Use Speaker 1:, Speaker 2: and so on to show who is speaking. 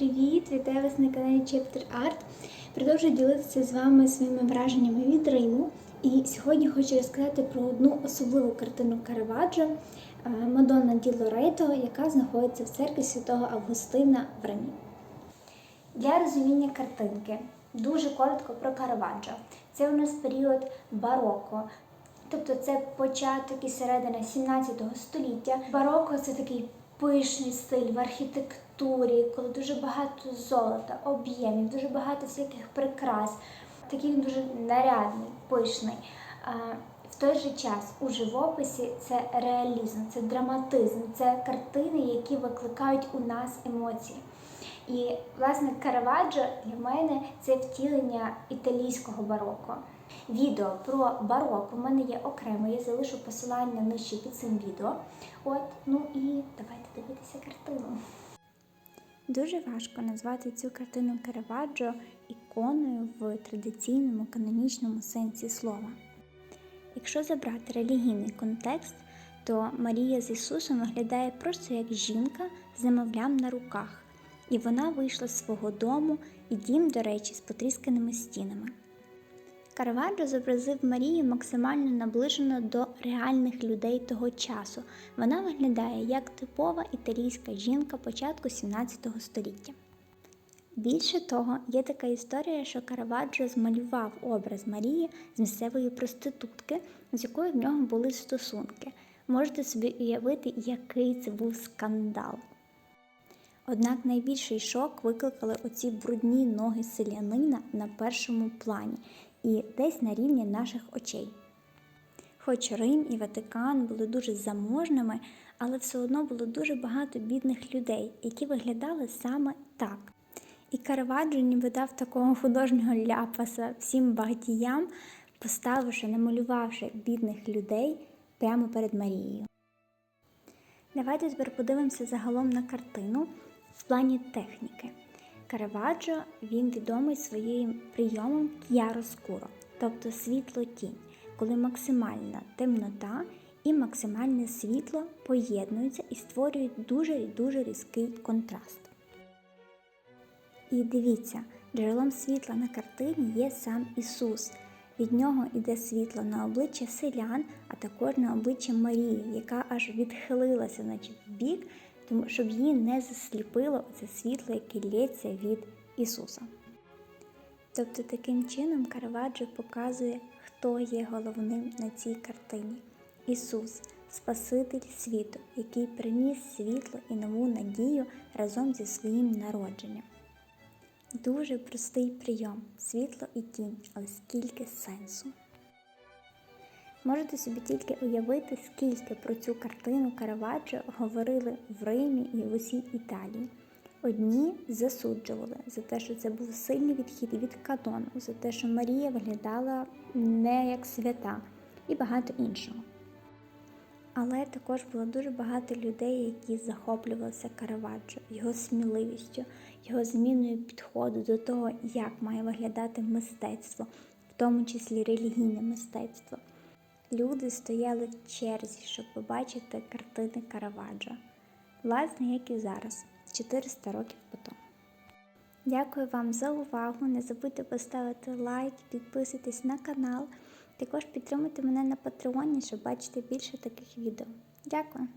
Speaker 1: Привіт! Вітаю вас на каналі Chapter Art. Продовжую ділитися з вами своїми враженнями від Риму. І сьогодні хочу розказати про одну особливу картину Караваджо е, Мадонна Ді Лорето, яка знаходиться в церкві святого Августина в Римі. Для розуміння картинки дуже коротко про Караваджо. Це у нас період бароко. Тобто це початок і середина 17 століття. Бароко це такий пишний стиль в архітектурі, коли дуже багато золота, об'ємів, дуже багато всяких прикрас. Такий він дуже нарядний, пишний. В той же час у живописі це реалізм, це драматизм, це картини, які викликають у нас емоції. І, власне, Караваджо для мене це втілення італійського бароко. Відео про барок у мене є окремо, я залишу посилання нижче під цим відео. От, ну і давайте дивитися картину. Дуже важко назвати цю картину Караваджо іконою в традиційному канонічному сенсі слова. Якщо забрати релігійний контекст, то Марія з Ісусом виглядає просто як жінка з немовлям на руках, і вона вийшла з свого дому і дім, до речі, з потрісканими стінами. Караваджо зобразив Марію максимально наближено до реальних людей того часу. Вона виглядає як типова італійська жінка початку 17 століття. Більше того, є така історія, що Караваджо змалював образ Марії з місцевої проститутки, з якою в нього були стосунки. Можете собі уявити, який це був скандал. Однак найбільший шок викликали оці брудні ноги селянина на першому плані і десь на рівні наших очей. Хоч Рим і Ватикан були дуже заможними, але все одно було дуже багато бідних людей, які виглядали саме так. І Караваджо ніби дав такого художнього ляпаса всім багатіям, поставивши, намалювавши бідних людей прямо перед Марією. Давайте тепер подивимося загалом на картину в плані техніки. Караваджо він відомий своїм прийомом к'яроскуро, тобто світло-тінь, коли максимальна темнота і максимальне світло поєднуються і створюють дуже і дуже різкий контраст. І дивіться, джерелом світла на картині є сам Ісус. Від нього йде світло на обличчя селян, а також на обличчя Марії, яка аж відхилилася, значить, в бік, тому щоб її не засліпило це світло, яке лється від Ісуса. Тобто таким чином Караваджо показує, хто є головним на цій картині. Ісус, Спаситель світу, який приніс світло і нову надію разом зі своїм народженням. Дуже простий прийом світло і тінь, але скільки сенсу. Можете собі тільки уявити, скільки про цю картину Караваджо говорили в Римі і в усій Італії. Одні засуджували за те, що це був сильний відхід від канону, за те, що Марія виглядала не як свята, і багато іншого. Але також було дуже багато людей, які захоплювалися Караваджо, його сміливістю, його зміною підходу до того, як має виглядати мистецтво, в тому числі релігійне мистецтво. Люди стояли в черзі, щоб побачити картини Караваджо, власне, як і зараз, 400 років по тому. Дякую вам за увагу. Не забудьте поставити лайк, підписуйтесь на канал. Також підтримуйте мене на Патреоні, щоб бачити більше таких відео. Дякую!